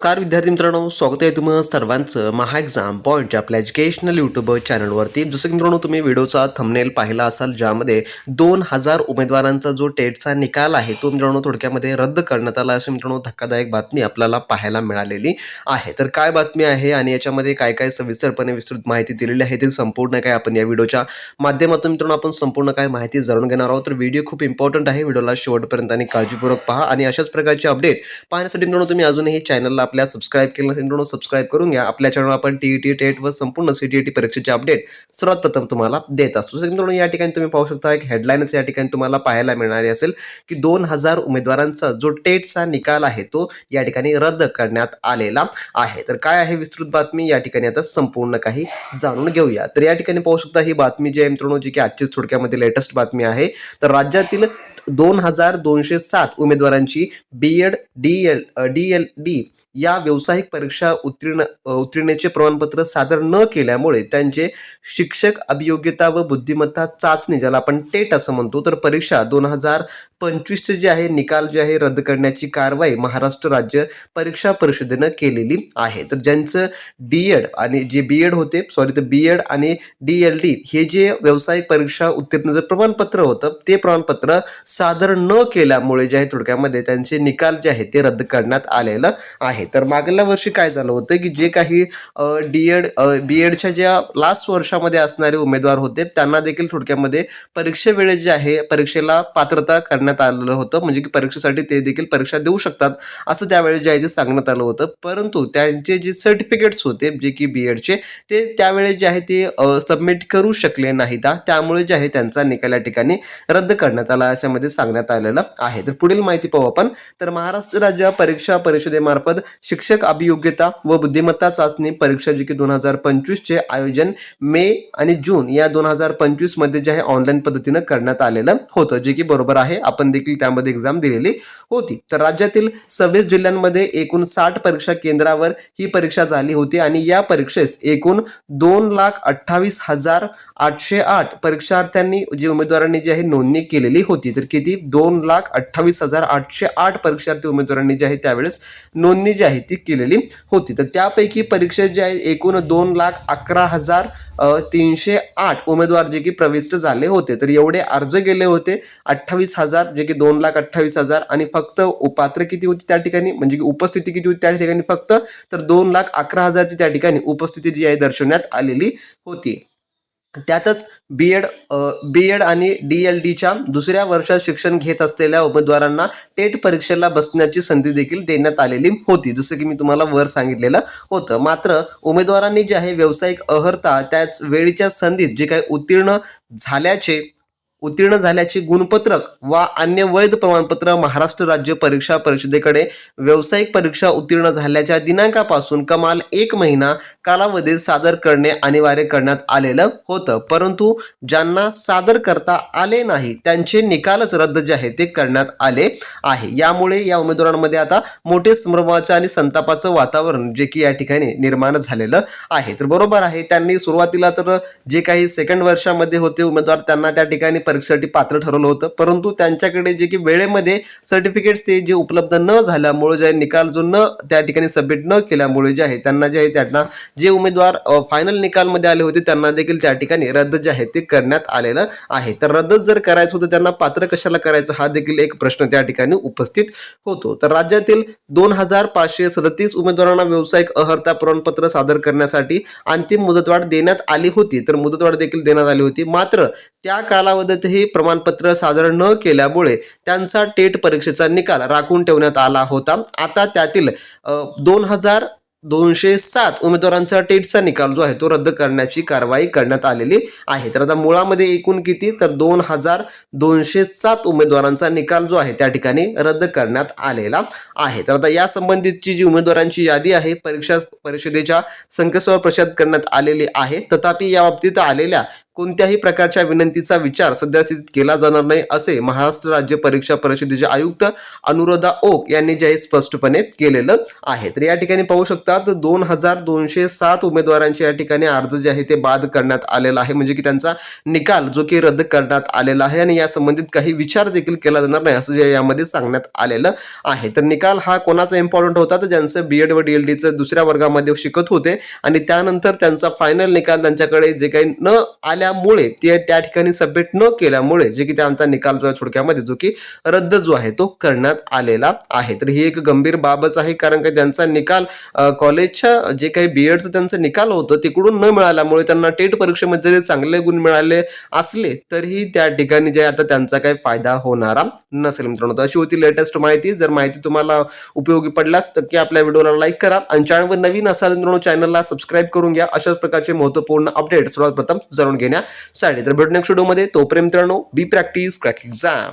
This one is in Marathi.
कार विद्यार्थी मित्रांनो स्वागत आहे तुम्हाला सर्वांचं महा एक्झाम पॉईंट आपल्या एज्युकेशनल यूट्यूब चॅनलवरती जसं की मित्रांनो तुम्ही व्हिडिओचा थंबनेल पाहिला असाल ज्यामध्ये दोन हजार उमेदवारांचा जो टेटचा निकाल आहे तो मित्रांनो थोडक्यामध्ये रद्द करण्यात आला. अशी मित्रांनो धक्कादायक बातमी आपल्याला पाहायला मिळालेली आहे. तर काय बातमी आहे आणि याच्यामध्ये काय काय सविस्तरपणे विस्तृत माहिती दिलेली आहे ते संपूर्ण काय आपण या व्हिडिओच्या माध्यमातून मित्रांनो आपण संपूर्ण काय माहिती जाणून घेणार आहोत. तर व्हिडिओ खूप इम्पॉर्टंट आहे व्हिडिओला शेवटपर्यंत आणि काळजीपूर्वक पहा. आणि अशाच प्रकारचे अपडेट पाहण्यासाठी मित्रांनो तुम्ही अजूनही चॅनलला आपल्या सबस्क्राईब केलं नसेल मित्रांनो सबस्क्राईब करून घ्या. आपल्या चॅनल आपण टी ई टी टेट व संपूर्ण सी टी टी परीक्षेचे अपडेट सर्वात प्रथम तुम्हाला देत असतो. जसं मित्रांनो या ठिकाणी तुम्ही पाहू शकता एक हेडलाईनच या ठिकाणी तुम्हाला पाहायला मिळणारी असेल की दोन हजार उमेदवारांचा जो टेटचा निकाल आहे तो या ठिकाणी रद्द करण्यात आलेला आहे. तर काय आहे विस्तृत बातमी? या ठिकाणी आता संपूर्ण काही जाणून घेऊया. तर या ठिकाणी पाहू शकता ही बातमी जी आहे मित्रांनो जी की आजचीच थोडक्यामध्ये लेटेस्ट बातमी आहे. तर राज्यातील दोन हजार दोनशे सात उमेदवारांची B Ed D L D L D या व्यावसायिक परीक्षा उत्तीर्ण उत्तीर्णेचे प्रमाणपत्र सादर न केल्यामुळे त्यांचे शिक्षक अभियोग्यता व बुद्धिमत्ता चाचणी ज्याला आपण टेट असं म्हणतो तर परीक्षा दोन हजार पंचवीसचे जे आहे निकाल जे आहे रद्द करण्याची कारवाई महाराष्ट्र राज्य परीक्षा परिषदेनं केलेली आहे. तर ज्यांचं डी एड आणि जे बी एड होते सॉरी तर बी एड आणि डी एल डी हे जे व्यावसायिक परीक्षा उत्तीर्णचं प्रमाणपत्र होतं ते प्रमाणपत्र सादर न केल्यामुळे जे आहे थोडक्यामध्ये त्यांचे निकाल जे आहे ते रद्द करण्यात आलेलं आहे. तर मागल्या वर्षी काय झालं होतं की जे काही डी एड बी एडच्या ज्या लास्ट वर्षामध्ये असणारे उमेदवार होते त्यांना देखील थोडक्यामध्ये परीक्षेवेळेस जे आहे परीक्षेला पात्रता करण्यात आलेलं होतं. म्हणजे की परीक्षेसाठी ते देखील परीक्षा देऊ शकतात असं त्यावेळेस जे आहे ते सांगण्यात आलं होतं. परंतु त्यांचे जे सर्टिफिकेट्स होते जे की बी एडचे ते त्यावेळेस जे आहे ते सबमिट करू शकले नाहीत. हा. त्यामुळे जे आहे त्यांचा निकाल या ठिकाणी रद्द करण्यात आला अशामध्ये सांगण्यात आलेलं आहे. तर पुढील माहिती पाहू आपण. तर महाराष्ट्र राज्य परीक्षा परिषदेमार्फत शिक्षक अभियोग्यता व बुद्धिमत्ता चाचणी परीक्षा जी की दोन हजार पंचवीसचे आयोजन मे आणि जून या दोन हजार पंचवीसमध्ये जे आहे ऑनलाईन पद्धतीनं करण्यात आलेलं होतं जे की बरोबर आहे. आपण देखील त्यामध्ये एक्झाम दिलेली होती. तर राज्यातील सव्वीस जिल्ह्यांमध्ये एकूण साठ परीक्षा केंद्रावर ही परीक्षा झाली होती आणि या परीक्षेस एकूण दोन लाख अठ्ठावीस हजार आठशे आठ परीक्षार्थ्यांनी जे उमेदवारांनी जी आहे नोंदणी केलेली होती. तर किती? दोन लाख अठ्ठावीस हजार आठशे आठ परीक्षार्थी उमेदवारांनी जी आहे त्यावेळेस नोंदणी जी आहे ती केलेली होती. तर त्यापैकी परीक्षेत जे आहे एकूण दोन लाख अकरा हजार तीनशे आठ उमेदवार जे की प्रविष्ट झाले होते. तर एवढे अर्ज गेले होते. अठ्ठावीस हजार जे की दोन लाख अठ्ठावीस हजार आणि फक्त पात्र किती होती त्या ठिकाणी? म्हणजे की उपस्थिती किती होती त्या ठिकाणी फक्त? तर दोन लाख अकरा हजारची त्या ठिकाणी उपस्थिती जी आहे दर्शवण्यात आलेली होती. त्यातच बी एड बी एड आणि डी एल डीच्या दुसऱ्या वर्षात शिक्षण घेत असलेल्या उमेदवारांना टेट परीक्षेला बसण्याची संधी देखील देण्यात आलेली होती जसं की मी तुम्हाला वर सांगितलेलं होतं. मात्र उमेदवारांनी जे आहे व्यावसायिक अहर्ता त्याच वेळीच्या संधीत जे काही उत्तीर्ण झाल्याचे उत्तीर्ण झाल्याचे गुणपत्रक वा अन्य वैध प्रमाणपत्र महाराष्ट्र राज्य परीक्षा परिषदेकडे व्यावसायिक परीक्षा उत्तीर्ण झाल्याच्या दिनांकापासून कमाल एक महिना कालावधीत सादर करणे अनिवार्य करण्यात आलेलं होतं. परंतु ज्यांना सादर करता आले नाही त्यांचे निकालच रद्द जे आहे ते करण्यात आले आहे. यामुळे या उमेदवारांमध्ये आता मोठे संभ्रमाचं आणि संतापाचं वातावरण जे की या ठिकाणी निर्माण झालेलं आहे. तर बरोबर आहे त्यांनी सुरुवातीला तर जे काही सेकंड वर्षामध्ये होते उमेदवार त्यांना त्या ठिकाणी परीक्षेसाठी पात्र ठरवलं होतं. परंतु त्यांच्याकडे जे की वेळेमध्ये सर्टिफिकेट्स ते जे उपलब्ध न झाल्यामुळे जे निकाल जो न त्या ठिकाणी सबमिट न केल्यामुळे जे आहे त्यांना जे आहे त्यांना जे उमेदवार फायनल निकालमध्ये आले होते त्यांना देखील त्या ठिकाणी रद्द जे आहे ते करण्यात आलेलं आहे. तर रद्द जर करायचं होतं त्यांना पात्र कशाला करायचं हा देखील एक प्रश्न त्या ठिकाणी उपस्थित होतो. तर राज्यातील दोन हजार पाचशे सदतीस उमेदवारांना व्यावसायिक अहर्ता प्रमाणपत्र सादर करण्यासाठी अंतिम मुदतवाढ देण्यात आली होती. तर मुदतवाढ देखील देण्यात आली होती. मात्र त्या कालावधी कालावधीतही प्रमाणपत्र सादर न केल्यामुळे त्यांचा टेट परीक्षेचा निकाल राखून ठेवण्यात आला होता. आता त्यातील दोन हजार दोनशे सात उमेदवारांचा टेटचा निकाल जो आहे तो रद्द करण्याची कारवाई करण्यात आलेली आहे. तर आता मुळामध्ये एकूण किती? तर दोन हजार दोनशे सात उमेदवारांचा निकाल जो आहे त्या ठिकाणी रद्द करण्यात आलेला आहे. तर आता या संबंधितची जी उमेदवारांची यादी आहे परीक्षा परिषदेच्या संकेतस्थळावर प्रसिद्ध करण्यात आलेली आहे. तथापि या बाबतीत आलेल्या कोणत्याही प्रकारच्या विनंतीचा विचार सध्यास्थितीत केला जाणार नाही असे महाराष्ट्र राज्य परीक्षा परिषदेचे आयुक्त अनुराधा ओक यांनी जे आहे स्पष्टपणे केलेलं आहे. तर या ठिकाणी पाहू शकतात दोन हजार दोनशे सात उमेदवारांचे या ठिकाणी अर्ज जे आहे ते बाद करण्यात आलेला आहे. म्हणजे की त्यांचा निकाल जो की रद्द करण्यात आलेला आहे आणि या संबंधित काही विचार देखील केला जाणार नाही असं जे यामध्ये सांगण्यात आलेलं आहे. तर निकाल हा कोणाचा इम्पॉर्टंट होता? तर ज्यांचं बी एड व डीएलडीचं दुसऱ्या वर्गामध्ये शिकत होते आणि त्यानंतर त्यांचा फायनल निकाल त्यांच्याकडे जे काही न आल्या केल्यामुळे ते त्या ठिकाणी सबमिट न केल्यामुळे जे की त्यांचा निकाल जो आहे थोडक्यामध्ये जो की रद्द जो आहे तो करण्यात आलेला आहे. तर ही एक गंभीर बाबच आहे कारण का ज्यांचा निकाल कॉलेजच्या जे काही बी एडचं त्यांचं निकाल होतं तिकडून न मिळाल्यामुळे त्यांना टेट परीक्षेमध्ये जरी चांगले गुण मिळाले असले तरीही त्या ठिकाणी जे आता त्यांचा काही फायदा होणारा नसेल मित्रांनो. अशी होती लेटेस्ट माहिती. जर माहिती तुम्हाला उपयोगी पडल्यास तर की आपल्या व्हिडिओला लाईक करा आणि चॅनलवर नवीन असाल मित्रांनो चॅनलला सबस्क्राईब करून घ्या. अशाच प्रकारचे महत्त्वपूर्ण अपडेट सर्वात प्रथम जाणून घेण्यासाठी तर भेटू नेक्स्ट व्हिडिओमध्ये तोपर्यंत मित्रांनो बी प्रॅक्टिस क्रॅक एक्झाम